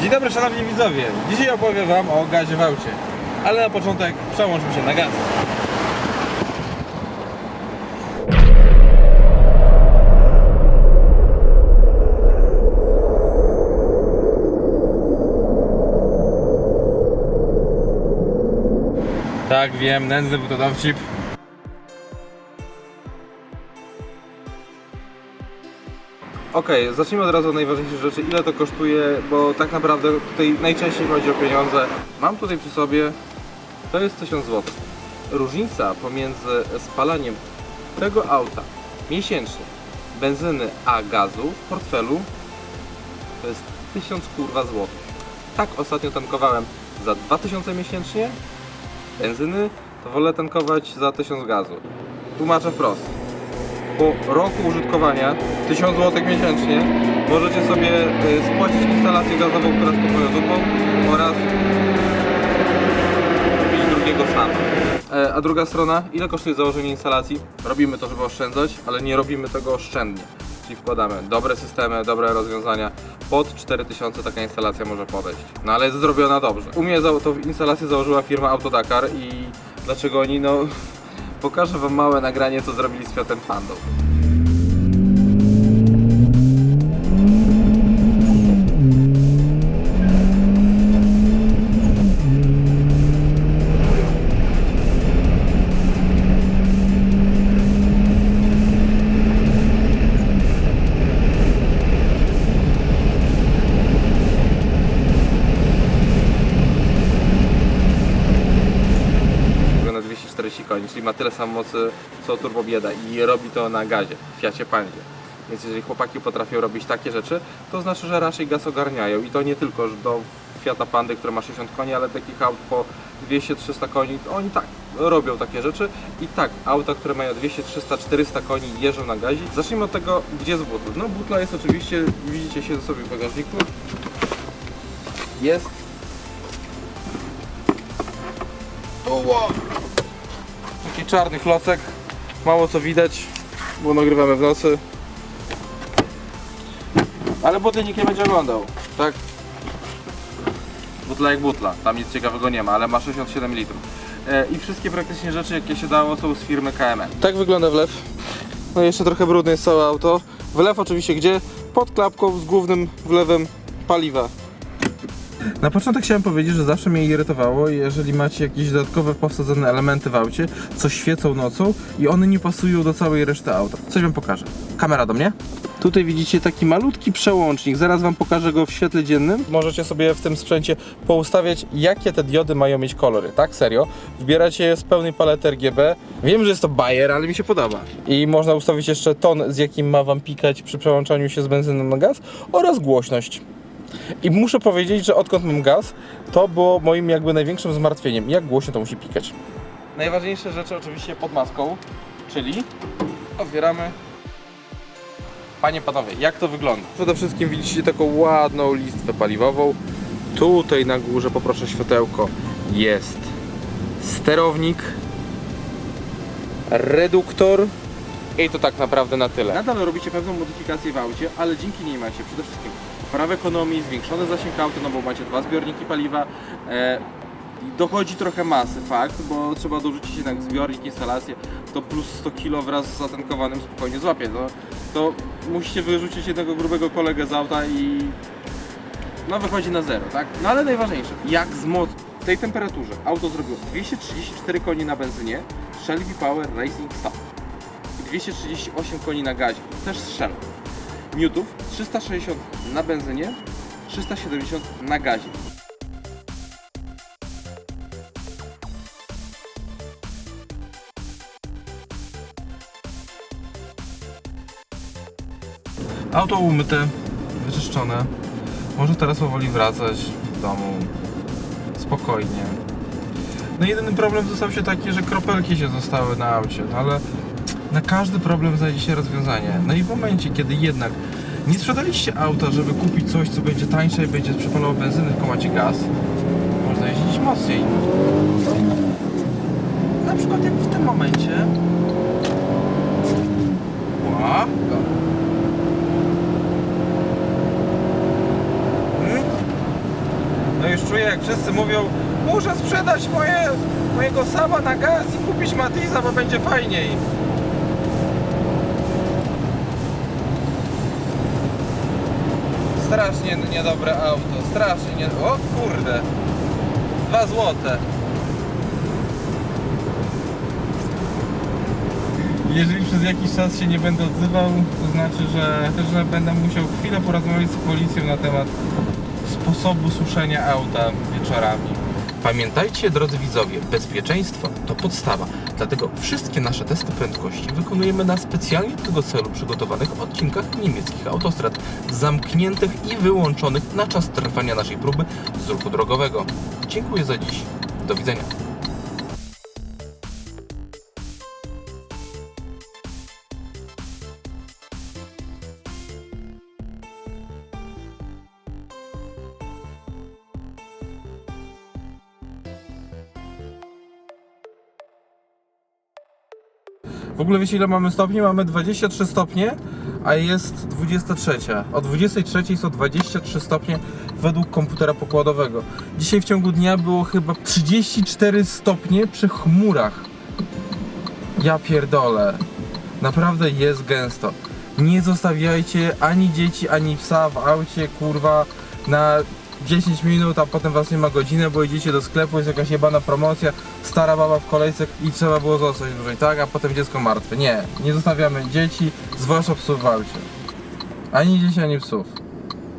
Dzień dobry szanowni widzowie. Dzisiaj opowiem wam o gazie w aucie. Ale na początek przełączmy się na gaz. Tak, wiem, nędzny był to dowcip. Okej, zacznijmy od razu od najważniejszych rzeczy. Ile to kosztuje, bo tak naprawdę tutaj najczęściej chodzi o pieniądze. Mam tutaj przy sobie, to jest 1000 zł. Różnica pomiędzy spalaniem tego auta miesięcznie, benzyny a gazu w portfelu to jest 1000 kurwa złotych. Tak ostatnio tankowałem za 2000 miesięcznie benzyny, to wolę tankować za 1000 gazu. Tłumaczę wprost po roku użytkowania 1000 zł miesięcznie możecie sobie y, spłacić instalację gazową, która jest pod oraz kupić drugiego sama. E, A druga strona, ile kosztuje założenie instalacji? Robimy to, żeby oszczędzać, ale nie robimy tego oszczędnie. Czyli wkładamy dobre systemy, dobre rozwiązania. Pod 4000 taka instalacja może podejść. No ale jest zrobiona dobrze. U mnie tą instalację założyła firma Autodakar i dlaczego oni, no... Pokażę wam małe nagranie, co zrobili z Fiatem Pandą. Tyle samo mocy co turbo bieda i robi to na gazie, w Fiacie Pandzie. Więc jeżeli chłopaki potrafią robić takie rzeczy, to znaczy, że raczej gaz ogarniają i to nie tylko do Fiata Pandy, który ma 60 koni, ale takich aut po 200-300 koni, oni tak robią takie rzeczy i tak, auta, które mają 200, 300, 400 koni jeżdżą na gazie. Zacznijmy od tego, gdzie jest butla. No butla jest oczywiście, widzicie, siedzę sobie w bagażniku. Jest Oła! Taki czarny klocek, mało co widać, bo nagrywamy w nocy. Ale butli nikt nie będzie oglądał, tak? Butla jak butla, tam nic ciekawego nie ma, ale ma 67 litrów. E, I wszystkie praktycznie rzeczy, jakie się dało, są z firmy KMN. Tak wygląda wlew. No i jeszcze trochę brudne jest całe auto. Wlew oczywiście gdzie? Pod klapką z głównym wlewem paliwa. Na początek chciałem powiedzieć, że zawsze mnie irytowało, jeżeli macie jakieś dodatkowe powsadzone elementy w aucie, co świecą nocą i one nie pasują do całej reszty auta. Coś wam pokażę. Kamera do mnie. Tutaj widzicie taki malutki przełącznik, zaraz wam pokażę go w świetle dziennym. Możecie sobie w tym sprzęcie poustawiać, jakie te diody mają mieć kolory, tak? Serio. Wbieracie je z pełnej palety RGB. Wiem, że jest to Bayer, ale mi się podoba. I można ustawić jeszcze ton, z jakim ma wam pikać przy przełączaniu się z benzyny na gaz oraz głośność. I muszę powiedzieć, że odkąd mam gaz, to było moim jakby największym zmartwieniem. Jak głośno to musi pikać. Najważniejsze rzeczy oczywiście pod maską, czyli otwieramy. Panie, panowie, jak to wygląda? Przede wszystkim widzicie taką ładną listwę paliwową. Tutaj na górze poproszę światełko. Jest sterownik, reduktor i to tak naprawdę na tyle. Nadal robicie pewną modyfikację w aucie, ale dzięki niej macie przede wszystkim poprawę ekonomii, zwiększony zasięg auta, no bo macie dwa zbiorniki paliwa. E, dochodzi trochę masy, fakt, bo trzeba dorzucić jednak zbiornik, instalację, to plus 100 kg wraz z zatankowanym spokojnie złapie. To, to musicie wyrzucić jednego grubego kolegę z auta i no wychodzi na zero, tak? No ale najważniejsze, jak z moc w tej temperaturze auto zrobiło 234 koni na benzynie, Shelby Power Racing Stop 238 koni na gazie, też Shell. Newtów 360 na benzynie, 370 na gazie. Auto umyte, wyczyszczone. Może teraz powoli wracać do domu. Spokojnie. No jedyny problem został się taki, że kropelki się zostały na aucie, no ale na każdy problem znajdzie się rozwiązanie. No i w momencie, kiedy jednak nie sprzedaliście auta, żeby kupić coś, co będzie tańsze i będzie przepalało benzynę, tylko macie gaz, można jeździć mocniej. Na przykład jak w tym momencie. Ła. Hmm? już czuję, jak wszyscy mówią muszę sprzedać moje, mojego Saba na gaz i kupić Matiza, bo będzie fajniej. Strasznie niedobre auto, strasznie nie... O kurde! Dwa złote. Jeżeli przez jakiś czas się nie będę odzywał, to znaczy, że, że będę musiał chwilę porozmawiać z policją na temat sposobu suszenia auta wieczorami. Pamiętajcie, drodzy widzowie, bezpieczeństwo to podstawa. Dlatego wszystkie nasze testy prędkości wykonujemy na specjalnie do tego celu przygotowanych odcinkach niemieckich autostrad, zamkniętych i wyłączonych na czas trwania naszej próby z ruchu drogowego. Dziękuję za dziś. Do widzenia. W ogóle wiecie ile mamy stopni? Mamy 23 stopnie, a jest 23. O 23 są 23 stopnie według komputera pokładowego. Dzisiaj w ciągu dnia było chyba 34 stopnie przy chmurach. Ja pierdolę. Naprawdę jest gęsto. Nie zostawiajcie ani dzieci, ani psa w aucie, kurwa, na 10 minut, a potem was nie ma godzinę, bo idziecie do sklepu, jest jakaś jebana promocja, stara baba w kolejce i trzeba było zostać dłużej, tak? A potem dziecko martwe. Nie, nie zostawiamy dzieci, zwłaszcza psów w aucie. Ani dzieci, ani psów.